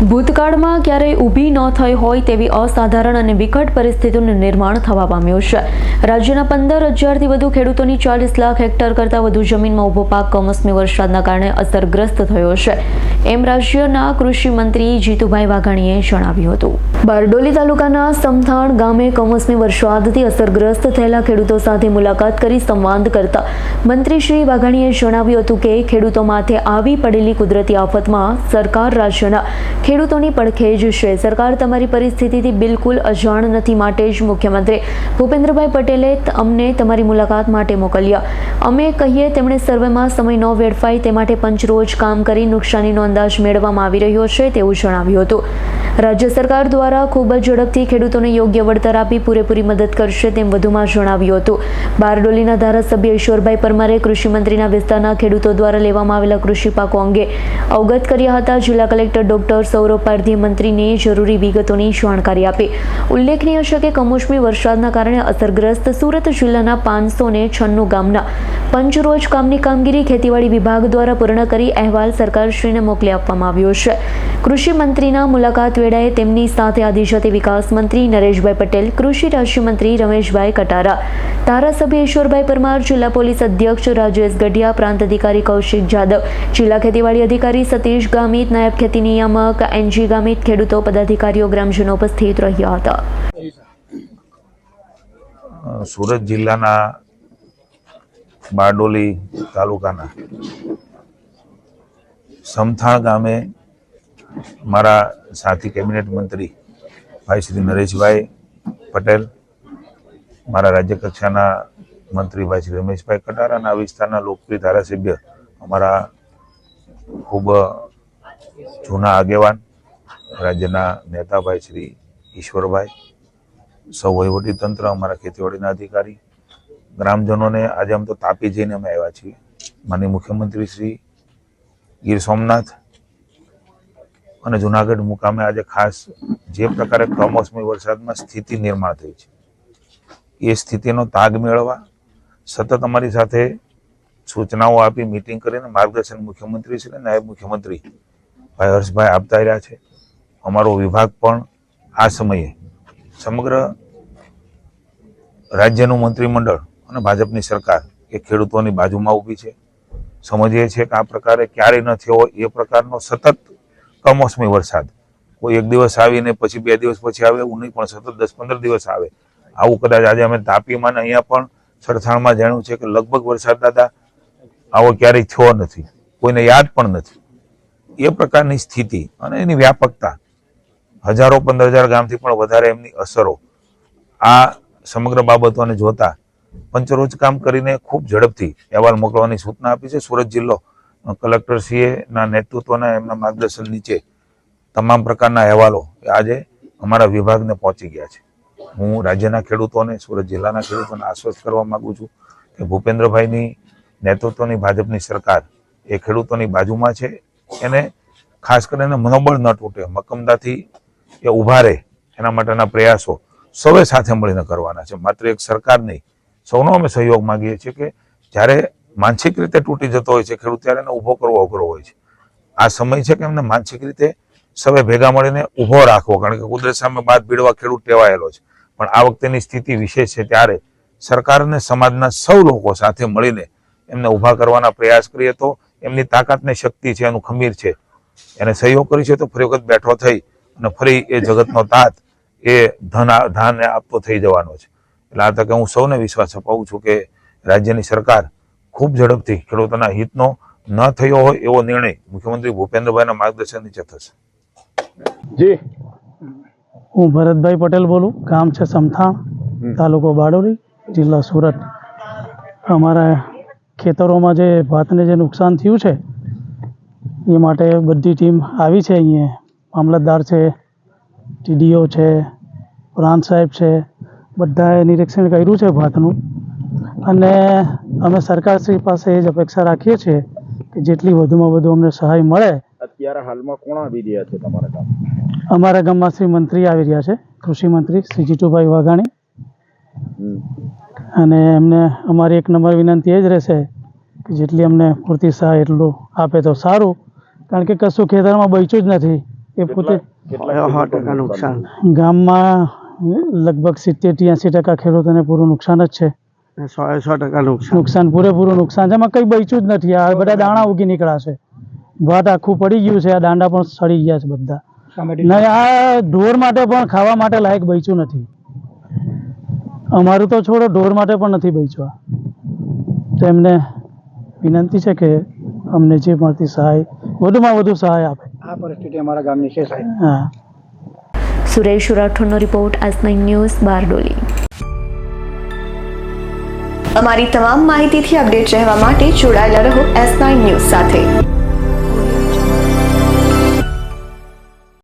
ભૂતકાળમાં ક્યારેય ઊભી ન થઈ હોય તેવી અસાધારણ અને વિકટ પરિસ્થિતિનું નિર્માણ થવા પામ્યું છે. રાજ્યના પંદર હજારથી વધુ ખેડૂતોની ચાલીસ લાખ હેક્ટર કરતાં વધુ જમીનમાં ઊભો પાક કમોસમી વરસાદના કારણે અસરગ્રસ્ત થયો છે. એમ રાજ્યના કૃષિ મંત્રી જીતુભાઈ વાઘાણીએ જણાવ્યું હતું. બારડોલી તાલુકાના સમથાણ ગામે કમોસમી વરસાદથી અસરગ્રસ્ત થયેલા ખેડૂતો સાથે મુલાકાત કરી સંવાદ કરતા મંત્રી શ્રી વાઘાણીએ જણાવ્યું હતું કે ખેડૂતો માથે આવી પડેલી કુદરતી આફતમાં સરકાર રાજ્યના ખેડૂતોની પડખે જ છે સરકાર તમારી પરિસ્થિતિથી બિલકુલ અજાણ નથી માટે જ મુખ્યમંત્રી ભૂપેન્દ્રભાઈ પટેલે અમને તમારી મુલાકાત માટે મોકલ્યા. અમે કહીએ તેમણે સર્વેમાં સમય ન વેડફાય તે માટે પંચરોજ કામ કરી નુકસાનીનો અંદાજ મેળવવામાં આવી રહ્યો છે તેવું જણાવ્યું હતું. રાજ્ય સરકાર દ્વારા ખૂબ જ ઝડપથી ખેડૂતોને યોગ્ય વળતર આપી પૂરેપૂરી મદદ કરશે તેમ વધુમાં જણાવ્યું હતું. બારડોલીના ધારાસભ્ય ઈશ્વરભાઈ પરમારે કૃષિમંત્રીના વિસ્તારના ખેડૂતો દ્વારા લેવામાં આવેલા કૃષિ પાકો અંગે અવગત કર્યા હતા. જિલ્લા કલેક્ટર ડોક્ટર સૌરભ પારધી મંત્રીને જરૂરી વિગતોની જાણકારી આપી. ઉલ્લેખનીય છે કે કમોસમી વરસાદના કારણે અસરગ્રસ્ત સુરત જિલ્લાના પાંચસો ને છન્નું ગામના પંચરોજ કામની કામગીરી ખેતીવાડી વિભાગ દ્વારા પૂર્ણ કરી અહેવાલ સરકારશ્રીને મોકલી આપવામાં આવ્યો છે. કૃષિ મંત્રીના મુલાકાત વેળાએ તેમની સાથે આદિજાતિ વિકાસ મંત્રી નરેશભાઈ પટેલ, કૃષિ રાજ્યમંત્રી રમેશભાઈ કટારા, ધારાસભ્ય ઈશ્વરભાઈ પરમાર, જિલ્લા પોલીસ અધ્યક્ષ રાજેશ ગઢિયા, પ્રાંત અધિકારી કૌશિક જાદવ, જિલ્લા ખેતીવાડી અધિકારી સતીશ ગામિત, નાયબ ખેતી નિયામક એનજી ગામિત, ખેડૂતો, પદાધિકારીઓ, ગ્રામજનો ઉપસ્થિત રહ્યા હતા. સુરત જિલ્લાના બારડોલી તાલુકાના સમથાણ ગામે મારા સાથી કેબિનેટ મંત્રી ભાઈ શ્રી નરેશભાઈ પટેલ, મારા રાજ્ય કક્ષાના મંત્રી ભાઈ શ્રી રમેશભાઈ કટાર અને આ વિસ્તારના લોકપ્રિય ધારાસભ્ય અમારા ખૂબ જૂના આગેવાન, રાજ્યના નેતાભાઈ શ્રી ઈશ્વરભાઈ, સૌ વહીવટીતંત્ર, અમારા ખેતીવાડીના અધિકારી ગ્રામજનોને આજે આમ તો તાપી જઈને અમે આવ્યા છીએ. માનનીય મુખ્યમંત્રી શ્રી ગીર સોમનાથ અને જુનાગઢ મુકામે આજે ખાસ જે પ્રકારે કમોસમી વરસાદમાં સ્થિતિ નિર્માણ થઈ છે. એ સ્થિતિનો તાગ મેળવવા સતત અમારી સાથે સૂચનાઓ આપી, મિટિંગ કરીને માર્ગદર્શન મુખ્યમંત્રી શ્રી નાયબ મુખ્યમંત્રી ભાઈ હર્ષભાઈ આપતા રહ્યા છે. અમારો વિભાગ પણ આ સમયે સમગ્ર રાજ્યનું મંત્રીમંડળ અને ભાજપની સરકાર એ ખેડૂતોની બાજુમાં ઊભી છે. સમજીએ છીએ કે આ પ્રકારે ક્યારેય ન થયો એ પ્રકારનો સતત કમોસમી વરસાદ. કોઈ એક દિવસ આવીને પછી બે દિવસ પછી આવે એવું નહીં, પણ સતત દસ પંદર દિવસ આવે. આવું કદાચ આજે અમે તાપીમાં ને અહીંયા પણ સરથાણમાં જાણ્યું છે કે લગભગ વરસાદ દાદા આવો ક્યારેય થયો નથી. કોઈને યાદ પણ નથી. એ પ્રકારની સ્થિતિ અને એની વ્યાપકતા હજારો પંદર હજાર ગામથી પણ વધારે એમની અસરો આ સમગ્ર બાબતોને જોતા પંચરોજ કામ કરીને ખૂબ ઝડપથી અહેવાલ મોકલવાની સૂચના આપી છે. સુરત જિલ્લો કલેક્ટરશ્રીએ ના નેતૃત્વના એમના માર્ગદર્શન નીચે તમામ પ્રકારના અહેવાલો આજે અમારા વિભાગને પહોંચી ગયા છે. હું રાજ્યના ખેડૂતોને, સુરત જિલ્લાના ખેડૂતોને આશ્વસ્ત કરવા માગું છું કે ભૂપેન્દ્રભાઈની નેતૃત્વની ભાજપની સરકાર એ ખેડૂતોની બાજુમાં છે. એને ખાસ કરીને મનોબળ ન તૂટે મક્કમદાથી એ ઊભા રહે એના માટેના પ્રયાસો સૌએ સાથે મળીને કરવાના છે. માત્ર એક સરકાર નહીં સૌનો અમે સહયોગ માંગીએ છીએ કે જ્યારે માનસિક રીતે તૂટી જતો હોય છે ખેડૂત, ત્યારે એને ઊભો કરવો અઘરો હોય છે. આ સમય છે કે એમને માનસિક રીતે સૌએ ભેગા મળીને ઊભો રાખવો, કારણ કે કુદરત સામે બાદ ભીડવા ખેડૂત ટેવાયેલો છે. પણ આ વખતેની સ્થિતિ વિશેષ છે ત્યારે સરકાર અને સમાજના સૌ લોકો સાથે મળીને એમને ઊભા કરવાના પ્રયાસ કરીએ તો એમની તાકાતને શક્તિ છે, એનું ખમીર છે. એને સહયોગ કરી છે તો ફરી વખત બેઠો થઈ અને ફરી એ જગતનો તાત, એ ધન ધાન આપતો થઈ જવાનો છે. એટલે આ તકે હું સૌને વિશ્વાસ અપાવું છું કે રાજ્યની સરકાર ખૂબ ઝડપથી ખેડૂતોના હિતનો ન થયો હોય એવો નિર્ણય મુખ્યમંત્રી ભૂપેન્દ્રભાઈના માર્ગદર્શન નીચે થશે. જી. હું ભરતભાઈ પટેલ બોલું. ગામ છે સમથાણ તાલુકો બારડોલી જિલ્લા સુરત. અમારા ખેતરોમાં જે ભાતને જે નુકસાન થયું છે એ માટે બધી ટીમ આવી છે અહીંયા. મામલતદાર છે ટીડીઓ છે પ્રાંત સાહેબ છે બધાએ નિરીક્ષણ કર્યું છે ભાતનું. અને અમે સરકારશ્રી પાસે એ જ અપેક્ષા રાખીએ છીએ કે જેટલી વધુમાં વધુ અમને સહાય મળે. અત્યારે હાલમાં કોણ આવી રહ્યા છે તમારા ગામ અમારા ગામમાં શ્રી મંત્રી આવી રહ્યા છે. કૃષિ મંત્રી શ્રી જીતુભાઈ વાઘાણી. અને એમને અમારી એક નંબર વિનંતી એ જ રહેશે કે જેટલી અમને પૂરતી સહાય એટલું આપે તો સારું. કારણ કે કશું ખેતરમાં બચ્યું જ નથી. એ પોતે ગામમાં લગભગ સિત્તેર ત્યાંસી ટકા ખેડૂતોને પૂરું નુકસાન જ છે. સો સો ટકા નુકસાન. નુકસાન પૂરેપૂરું નુકસાન. છે એમાં કંઈ બચ્યું જ નથી. આ બધા દાણા ઉગી નીકળ્યા છે. ભાત આખું પડી ગયું છે. આ દાંડા પણ સડી ગયા છે બધા. નહીં આ ઢોર માટે પણ ખાવા માટે લાયક બચ્યું નથી. અમારું તો છોડો ઢોર માટે પણ નથી બચ્યું આ. તો એમને વિનંતી છે કે અમને જે મળતી સહાય વધુમાં વધુ સહાય આપે. આ પરિસ્થિતિ અમારા ગામની છે સાહેબ. હા. Suresh રાઠોડનો report S nine news Bardoli. અમારી તમામ માહિતીથી અપડેટ રહેવા માટે જોડાયેલા રહો એસ નાઇન ન્યૂઝ સાથે.